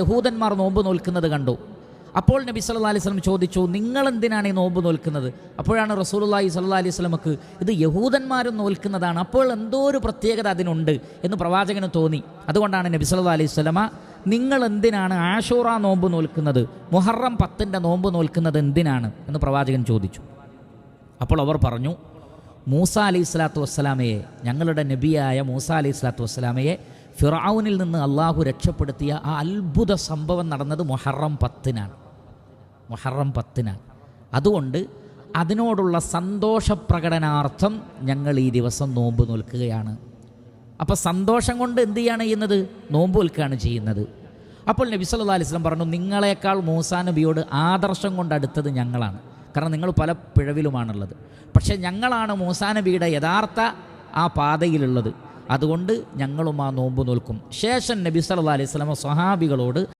യഹൂദന്മാർ നോമ്പ് നോൽക്കുന്നത് കണ്ടു. അപ്പോൾ നബി സല്ലാ അലൈഹി സ്വലം ചോദിച്ചു നിങ്ങൾ എന്തിനാണ് ഈ നോമ്പ് നോൽക്കുന്നത്? അപ്പോഴാണ് റസൂലുള്ളാഹി സല്ലാ അലൈഹി സ്വലമക്ക് ഇത് യഹൂദന്മാരും നോൽക്കുന്നതാണ്. അപ്പോൾ എന്തോ ഒരു പ്രത്യേകത അതിനുണ്ട് എന്ന് പ്രവാചകന് തോന്നി. അതുകൊണ്ടാണ് നബി സല്ലാ അലൈഹി സ്വലമ നിങ്ങൾ എന്തിനാണ് ആഷൂറ നോമ്പ് നോൽക്കുന്നത്? മുഹറം പത്തിന്റെ നോമ്പ് നോൽക്കുന്നത് എന്തിനാണ്? എന്ന് പ്രവാചകൻ ചോദിച്ചു. അപ്പോൾ അവർ പറഞ്ഞു മൂസ അലൈഹി സ്വലാത്തു വസ്സലാമയെ ഞങ്ങളുടെ നബിയായ മൂസ അലൈഹി സ്വലാത്തു വസ്സലാമയെ ഫിറൌനിൽ നിന്ന് അള്ളാഹു രക്ഷപ്പെടുത്തിയ ആ അത്ഭുത സംഭവം നടന്നത് മൊഹറം പത്തിനാണ്. മൊഹറം പത്തിനാണ്. അതുകൊണ്ട് അതിനോടുള്ള സന്തോഷ പ്രകടനാർത്ഥം ഞങ്ങൾ ഈ ദിവസം നോമ്പ് നോൽക്കുകയാണ്. അപ്പോൾ സന്തോഷം കൊണ്ട് എന്ത് ചെയ്യാണ് ചെയ്യുന്നത്? നോമ്പ് നിൽക്കുകയാണ് ചെയ്യുന്നത്. അപ്പോൾ നബി സല്ലല്ലാഹു അലൈഹി വസല്ലം പറഞ്ഞു നിങ്ങളെക്കാൾ മൂസാ നബിയോട് ആദർശം കൊണ്ട് അടുത്തത് ഞങ്ങളാണ്. കാരണം നിങ്ങൾ പല പിഴവിലുമാണുള്ളത്. പക്ഷേ ഞങ്ങളാണ് മൂസാ നബിയുടെ യഥാർത്ഥ ആ പാതയിലുള്ളത്. അതുകൊണ്ട് ഞങ്ങളും ആ നോമ്പ് നോൽക്കും. ശേഷം നബി സല്ലാ അലൈഹി സ്വലാമ സ്വഹാബികളോട്